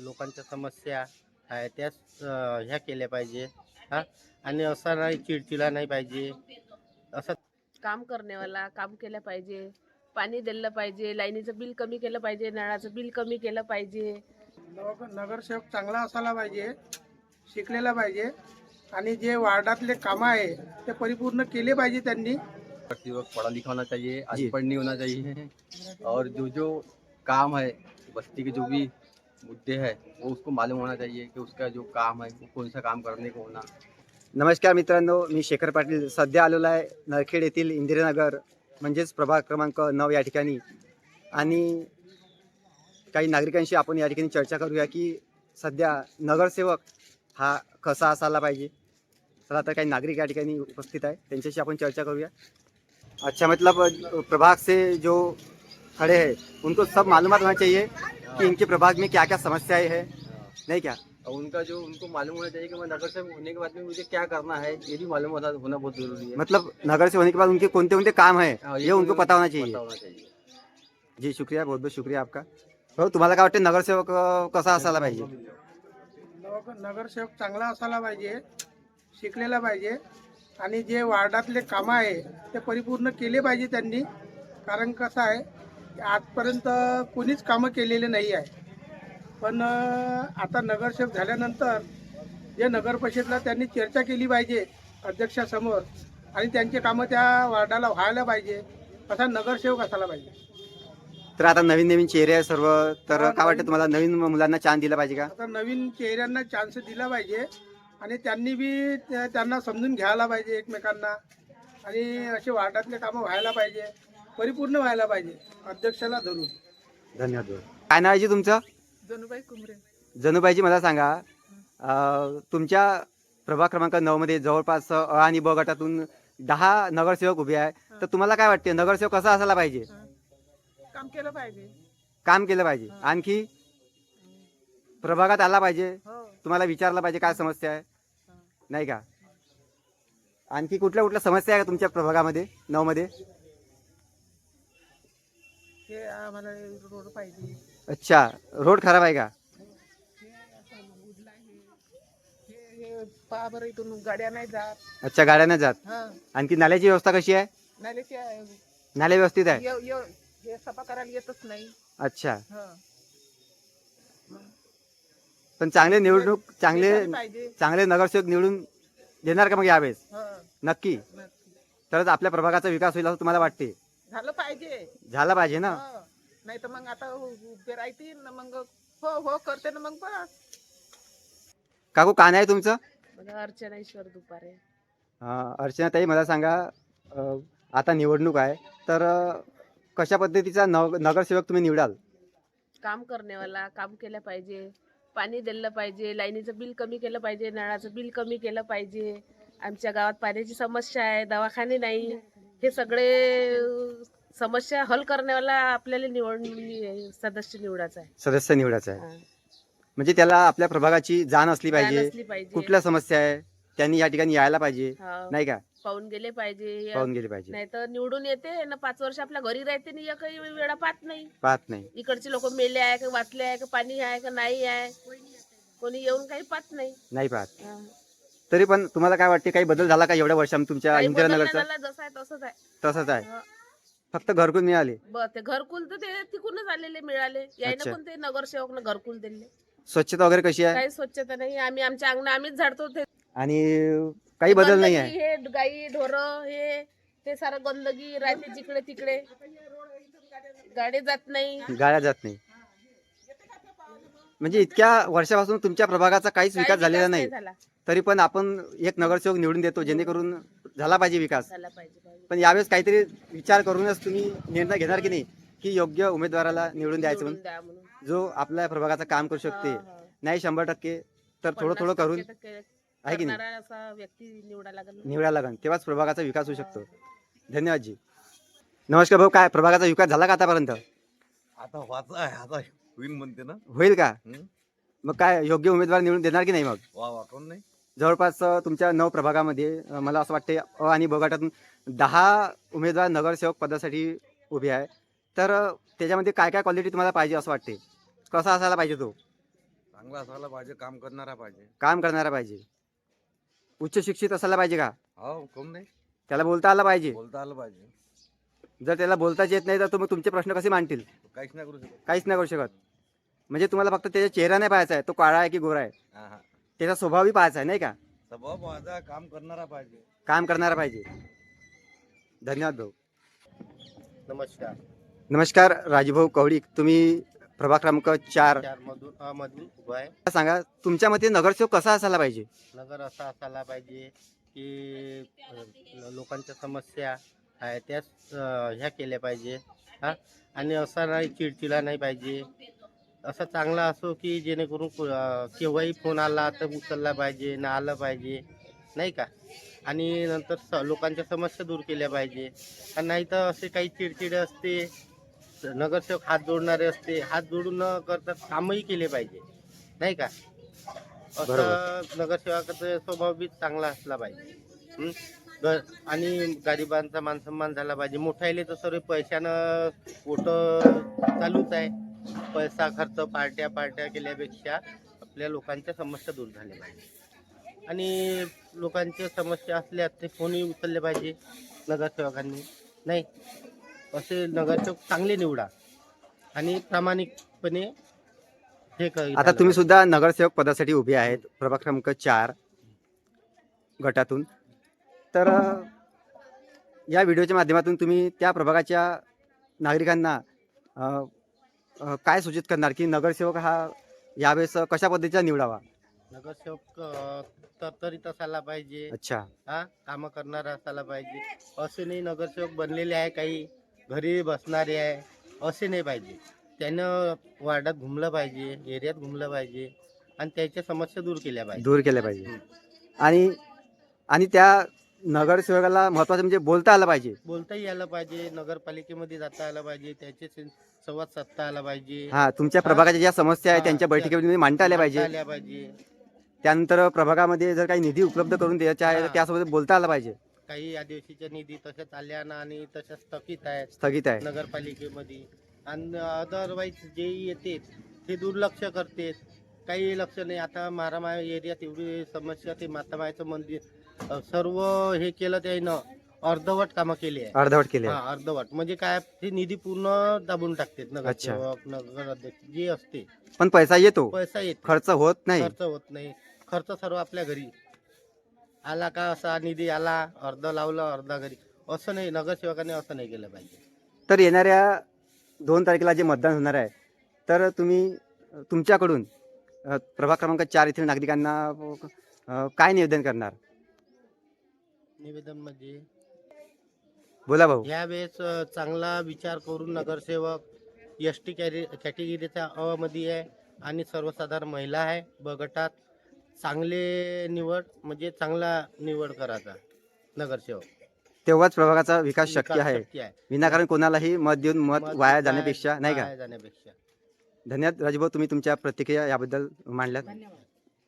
लोकांच्या समस्या आहे त्याच अ, ह्या केल्या पाहिजे हा? आणि असं नाही चिडचिडा नाही पाहिजे. असं काम करण्यावाला काम केलं पाहिजे. पाणी दिलं पाहिजे लाईनीचं बिल कमी केलं पाहिजे नळाचं बिल कमी केलं पाहिजे. नगर- नगरसेवक चांगला असायला पाहिजे शिकलेला पाहिजे आणि जे वार्डातले कामं आहे ते परिपूर्ण केले पाहिजे त्यांनी. व्यक्ति को पढ़ा लिखा होना चाहिए आज जी। पढ़ नहीं होना चाहिए। और जो जो काम है बस्ती के जो भी मुद्दे है वो उसको मालूम होना चाहिए कि उसका जो काम है वो कौन सा काम करने को होना। नमस्कार मित्रांनो मी शेखर पाटील सध्या आलेलो आहे नरखेड येथील इंदिरानगर म्हणजेच प्रभाग क्रमांक नऊ या ठिकाणी. आणि काही नागरिकांशी आपण या ठिकाणी चर्चा करूया की सध्या नगरसेवक हा कसा असायला पाहिजे. चला तर काही नागरिक या ठिकाणी उपस्थित आहे त्यांच्याशी आपण चर्चा करूया. अच्छा मतलब प्रभाग से जो खड़े हैं। उनको सब मालूमात होना चाहिए कि इनके प्रभाग में क्या क्या समस्याएं हैं। नहीं क्या? और उनका जो उनको मालूम होना चाहिए कि मैं नगर सेवक होने के बाद में मुझे क्या करना है ये भी मालूम होता होना बहुत जरूरी है। मतलब नगर से होने के बाद उनके कौन कौन से काम है ये उनको पता होना चाहिए। होना चाहिए। जी शुक्रिया बहुत बहुत शुक्रिया आपका। हो तुम्हाला काय वाटते नगरसेवक कसा असायला पाहिजे? नगर- नगरसेवक चांगला असायला पाहिजे शिकलेला पाहिजे आणि जे वार्डातले कामं आहे ते परिपूर्ण केले पाहिजे त्यांनी. कारण कसं आहे आजपर्यंत कोणीच कामं केलेले नाही आहे. पण आता नगरसेवक झाल्यानंतर जे नगर परिषदला त्यांनी चर्चा केली पाहिजे अध्यक्षासमोर आणि त्यांचे कामं त्या वार्डाला व्हायला पाहिजे असा नगरसेवक असायला पाहिजे. तर आता नवीन नवीन चेहरे आहे सर्व तर काय वाटतं तुम्हाला नवीन मुलांना चान्स दिला पाहिजे का? आता नवीन चेहऱ्यांना चान्स दिला पाहिजे आणि त्यांनी बी त्या- त्यांना समजून घ्यायला पाहिजे एकमेकांना आणि असे वार्डातले कामं व्हायला पाहिजे. परिपूर्ण व्हायला पाहिजे. अध्यक्षाला धरून. धन्यवाद. काय नाव आहे जी तुमचं? जनुबाई कुमरे जनुबाईजी मला सांगा. अं, तुमच्या प्रभाग क्रमांक नऊ मध्ये जवळपास अ आणि ब गटातून दहा नगरसेवक उभे आहे तर तुम्हाला काय वाटते? नगरसेवक कसा असायला पाहिजे? काम केलं पाहिजे. काम केलं पाहिजे. आणखी? प्रभागात आला पाहिजे. हो. तुम्हाला विचारलं पाहिजे काय समस्या आहे? नाही का? आणखी कुठल्या कुठल्या समस्या आहे का तुमच्या प्रभागामध्ये नऊ मध्ये? हे आम्हाला रोड पाहिजे. अच्छा रोड खराब आहे का? पहा बरं इथून गाड्या नाही जात. अच्छा गाड्या नाही जात? हा. आणखी नाल्याची व्यवस्था कशी आहे? नाल्याच्या नाल्या व्यवस्थित आहे? य- य- हे सफा करायला येतच नाही. अच्छा. हा. पण चांगले निवडणूक चांगले हे झालं पाहिजे. चांगले नगरसेवक निवडून देणार का मग यावेळेस? हा. नक्की. नक्की. तरच आपल्या प्रभागाचा विकास होईल असं तुम्हाला वाटते? झालं पाहिजे. झाला पाहिजे ना? नाही तर मग आता उभे राहतील ना मग हो हो करते ना मग बस. काकू का नाही तुमचं? मला अर्चना ईश्वर दुपारे अं, अर्चनाताई मला सांगा अं, आता निवडणूक आहे तर अं, कशा पद्धतीचा नग नगरसेवक तुम्ही निवडाल? काम करण्यावाला काम केलं पाहिजे. पाणी दिलं पाहिजे लाईनीचं बिल कमी केलं पाहिजे नळाचं बिल कमी केलं पाहिजे. आमच्या गावात पाण्याची समस्या आहे दवाखाने नाही. हे सगळे समस्या हल करण्यावाला आपल्याला निवड सदस्य निवडायचा आहे. सदस्य निवडायचा आहे. हा. म्हणजे त्याला आपल्या प्रभागाची जाण असली पाहिजे. असली पाहिजे. कुठल्या समस्या आहे त्यांनी या ठिकाणी यायला पाहिजे. हा. नाही का? पाहून गेले पाहिजे. पाहून गेले पाहिजे. नाही तर निवडून येते ना पाच वर्ष आपल्या घरी राहते एकही वेळा पाहत नाही. पाहत नाही. इकडचे लोक मेले आहे का वाचले आहे का पाणी आहे का नाही आहे. कोणी येऊन काही पाहत नाही. नाही पाहत. हा. तरी पण तुम्हाला काय वाटते काही बदल झाला का एवढ्या वर्षामध्ये तुमच्या काही बदल नाही इंदिरानगरचा झाला, जसं आहे तसंच आहे. तसंच आहे. हा. फक्त घरकुल मिळाले. ते घरकुल तर ते तिकूनच आलेले मिळाले. अच्छा. यायनं पण ते नगरसेवक न घरकुल दिले? स्वच्छता वगैरे कशी आहे? काही स्वच्छता नाही. आम्ही आमच्या अंगण आम्हीच झाडतो ते आणि काही बदल नाही आहे गंदगी, हे गाई ढोर हे ते सारं गंदगी राहते जिकडे तिकडे. गाडी जात नाही. गाड्या जात नाही. म्हणजे इतक्या वर्षापासून तुमच्या प्रभागाचा काहीच काही विकास झालेला नाही. तरी पण आपण एक नगरसेवक निवडून देतो जेणेकरून झाला पाहिजे विकास. झाला पाहिजे पाहिजे. पण यावेळेस काहीतरी विचार करूनच तुम्ही निर्णय घेणार की नाही की योग्य उमेदवाराला निवडून द्यायचं म्हणून. जो आपल्या प्रभागाचं काम करू शकते. हा, हा. नाही शंभर टक्के तर थोडं थोडं करून. आहे की नाही? करणारा असा व्यक्ती निवडा लागेल ना. निवडायला लागेल. तेव्हाच प्रभागाचा विकास होऊ शकतो. धन्यवाद जी. नमस्कार भाऊ काय? प्रभागाचा विकास झाला का आतापर्यंत? आता व्हायचं आहे आता होईल म्हणते ना. होईल का? हम्म. मग काय योग्य उमेदवार निवडून देणार की नाही मग? वा वाटून नाही. जवळपास अ, तुमच्या नऊ प्रभागामध्ये अ, मला असं वाटते अ आणि ब गटातून दहा उमेदवार नगरसेवक पदासाठी उभे आहे. तर अ, त्याच्यामध्ये काय काय क्वालिटी तुम्हाला पाहिजे असं वाटते कसा असायला पाहिजे तो? चांगला असायला पाहिजे काम करणारा पाहिजे. काम करणारा पाहिजे. उच्च शिक्षित असायला पाहिजे का? हो कोण नाही. त्याला बोलता आलं पाहिजे. बोलता आलं पाहिजे. जर त्याला बोलताच येत नाही तर तुम्ही तुमचे प्रश्न कसे मांडतील? काहीच नाही करू शकत. काहीच नाही करू शकत. म्हणजे तुम्हाला फक्त त्याचा चेहरा नाही पाहायचा आहे. तो काळा आहे की गोरा आहे? हा हा. त्याचा स्वभावही पाहायचा आहे नाही का? स्वभाव माझा काम करणारा पाहिजे. काम करणारा पाहिजे. धन्यवाद भाऊ. नमस्कार. नमस्कार राजभाऊ कवडीक तुम्ही प्रभाग क्रमांक चार. चार मधून अ मधून उभा आहे. सांगा तुमच्या मते नगरसेवक कसा असायला पाहिजे? नगर असा असायला पाहिजे की अ, लोकांच्या समस्या आहे त्याच अ, ह्या केल्या पाहिजे. हा? आणि असा नाही चिडचिडा नाही पाहिजे. असा चांगला असो की जेणेकरून केव्हाही फोन आला तर उचलला पाहिजे ना आलं पाहिजे नाही का? आणि नंतर स लोकांच्या समस्या दूर केल्या पाहिजे. आणि नाही तर असे काही चिडचिड असते नगरसेवक हात जोडणारे असते हात जोडून न करता कामही केले पाहिजे नाही का? असं नगरसेवकाचा स्वभाव बी चांगला असला पाहिजे. आणि गरिबांचा मानसन्मान झाला पाहिजे. मोठ्याले तर सर्व पैशानं पोट चालूच आहे. पैसा खर्च पार्ट्या पार्ट्या केल्यापेक्षा आपल्या लोकांच्या समस्या दूर झाल्या पाहिजे. आणि लोकांच्या समस्या असल्या ते फोनही उचलले पाहिजे? नगरसेवकांनी. नाही. असे नगरसेवक चांगले निवडा. आणि प्रामाणिकपणे हे क- आता तुम्ही सुद्धा नगरसेवक पदासाठी उभे आहेत. प्रभाग क्रमांक चार गटातून. तर या व्हिडिओच्या माध्यमातून तुम्ही त्या प्रभागाच्या नागरिकांना काय सूचित करणार की नगरसेवक हा यावेळेस कशा पद्धतीचा निवडावा? नगरसेवक अ, तरतरीत असायला पाहिजे. अच्छा. हा कामं करणारा असायला पाहिजे. असे नाही नगरसेवक बनलेले आहे काही घरी बसणारे आहे असे नाही पाहिजे. त्यानं वार्डात घुमलं पाहिजे एरियात घुमलं पाहिजे आणि त्याच्या समस्या दूर केल्या पाहिजे. दूर केले पाहिजे. आणि आणि त्या नगरसेवकाला महत्वाचं म्हणजे बोलता आलं पाहिजे. बोलताही आलं पाहिजे नगरपालिकेमध्ये जाता आलं पाहिजे त्याचे संवाद साधता आला पाहिजे. हा तुमच्या प्रभागाच्या ज्या समस्या आहेत त्यांच्या त्या- बैठकीमध्ये तुम्ही मांडता आल्या पाहिजे. आल्या पाहिजे. त्यानंतर प्रभागामध्ये जर काही निधी उपलब्ध करून द्यायचा आहे तर हा. त्यासोबत बोलता आलं पाहिजे. काही आदिवासीच्या निधी तशाच आल्या ना आणि तशाच स्थगित आहेत स्थगित आहे. नगरपालिकेमध्ये. आणि अदरवाईज जे येते ते दुर्लक्ष करते काही लक्ष नाही. आता मारामाय एरियात एवढी समस्या ते मातामायचं मंदिर अ, सर्व हे केलं त्यानं. अर्धवट कामं केली आहे. अर्धवट केले हा अर्धवट. म्हणजे काय ते निधी पूर्ण दाबून टाकतात नगरसेवक नगर अध्यक्ष जे असते. पण पैसा येतो. पैसा येत. खर्च होत नाही. खर्च होत नाही. खर्च सर्व आपल्या घरी. आला का असा निधी आला अर्ध लावलं अर्धा घरी. असं नाही नगरसेवकाने असं नाही केलं पाहिजे. तर येणाऱ्या दोन तारखेला जे मतदान होणार आहे तर तुम्ही अ, तुमच्याकडून अ, प्रभाग क्रमांक चार येथील नागरिकांना अ, काय निवेदन करणार? निवेदन म्हणजे बोला भाऊ. यावेळेस चांगला विचार करून नगरसेवक एस टी कॅरी कॅटेगरीचा अ मध्ये आहे आणि सर्वसाधारण महिला आहे. ब गटात चांगले निवड म्हणजे चांगला निवड करायचा नगरसेवक. तेव्हाच प्रभागाचा विकास शक्य विकास आहे. शक्य आहे. विनाकारण कोणालाही मत देऊन मत मत वाया जाण्यापेक्षा नाही का? वाया जाण्यापेक्षा. धन्यवाद राजभाऊ तुम्ही तुमच्या प्रतिक्रिया याबद्दल मांडल्यात.